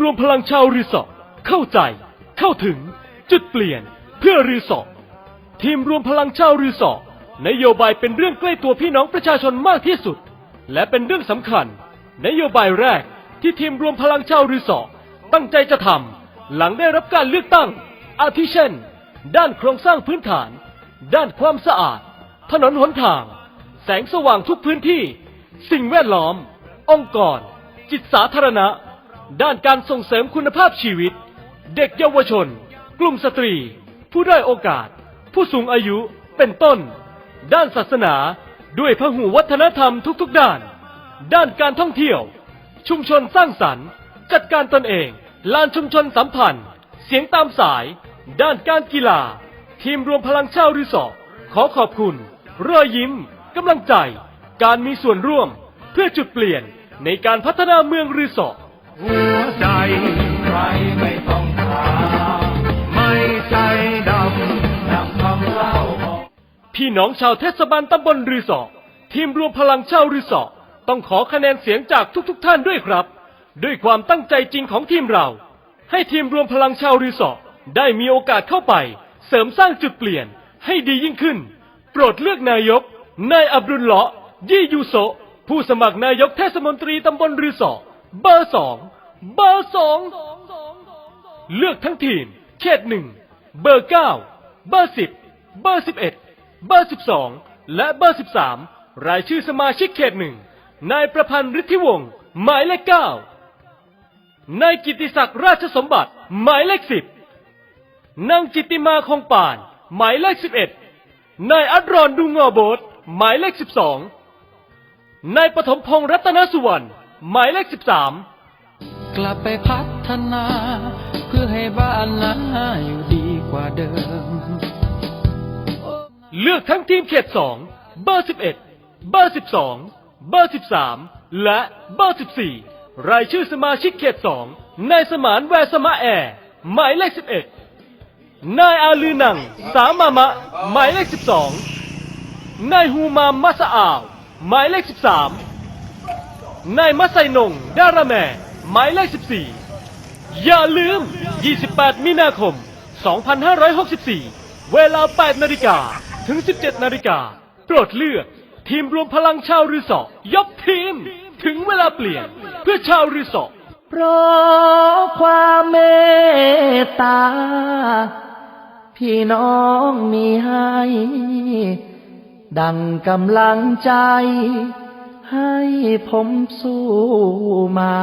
รวมพลังชาวรีสอร์ทเข้าใจ เข้าถึง จุดเปลี่ยน เพื่อรีสอร์ททีมรวมพลังชาวรีสอร์ทนโยบายเป็นเรื่องใกล้ตัวพี่น้องประชาชนมากที่สุด และเป็นเรื่องสำคัญ นโยบายแรกที่ทีมรวมพลังชาวรีสอร์ทตั้งใจจะทำหลังได้รับการเลือกตั้ง อาทิเช่น ด้านโครงสร้างพื้นฐาน ด้านความสะอาด ถนนหนทาง แสงสว่างทุกพื้นที่ สิ่งแวดล้อม องค์กร จิตสาธารณะ ด้านการส่งเสริมคุณภาพชีวิต เด็กเยาวชน กลุ่มสตรี ผู้ด้อยโอกาส ผู้สูงอายุเป็นต้น ด้านศาสนาด้วยพหูวัฒนธรรมทุกๆด้าน ด้านการท่องเที่ยว ชุมชนสร้างสรรค์ จัดการตนเองลานชุมชนสัมพันธ์ เสียงตามสาย ด้านการกีฬา ทีมรวมพลังชาวรีสอร์ทขอขอบคุณรอยยิ้มกำลังใจ การมีส่วนร่วม เพื่อจุดเปลี่ยนในการพัฒนาเมืองรีสอร์ท หัวใจใครไม่ต้องถามไม่ใจดำดังคำเล่าบอกพี่น้องชาวเทศบาลตำบลรีสอทีมรวมพลังชาวรีสอต้องขอคะแนนเสียงจากทุกๆทท่านด้วยครับ ด้วยความตั้งใจจริงของทีมเรา ให้ทีมรวมพลังชาวรีสอได้มีโอกาสเข้าไป เสริมสร้างจุดเปลี่ยนให้ดียิ่งขึ้น โปรดเลือกนายก นายอับดุลเลาะยี่ยูโซผู้สมัครนายกเทศมนตรีตำบลรีสอ เบอร์สองเบอร์สองเลือกทั้งทีม เขตหนึ่งเบอร์เก้าเบอร์สิบเบอร์สิบเอ็ดเบอร์12และเบอร์13รายชื่อสมาชิกเขตหนึ่งนายประพันธ์ฤทธิวงศ์หมายเลขเก้านายกิติศักดิ์ราชสมบัติหมายเลขสิบนางจิตติมาคงป่าน หมายเลขสิบเอ็ดนายอัดรอนดูงอโบสหมายเลขสิบสองนายปฐมพงษ์รัตนสุวรรณ หมายเลขสิบสามกลับไปพัฒนา เพื่อให้บ้านนั้นอยู่ดีกว่าเดิม เลือกทั้งทีมเขตสองเบอร์สิบเอ็ดเบอร์สิบสองเบอร์สิบสามและเบอร์สิบสี่รายชื่อสมาชิกเขตสองนายสมานแวร์สมะแอร์หมายเลขสิบเอ็ดนายอาลือนัง สามามะ หมายเลขสิบสองนายฮูมามมัสอาว หมายเลขสิบสาม นายมัสไซนงดาราแมหมายเลขสิบสี่อย่าลืม 28 มีนาคม 2564 เวลา 8 นาฬิกาถึง 17 นาฬิกาโปรดเลือก ทีมรวมพลังชาวรีสอร์ยกทีม ถึงเวลาเปลี่ยนเพื่อชาวรีสอร์เพราะความเมตตา พี่น้องมีให้ ดังกำลังใจ ให้ผมสู้มา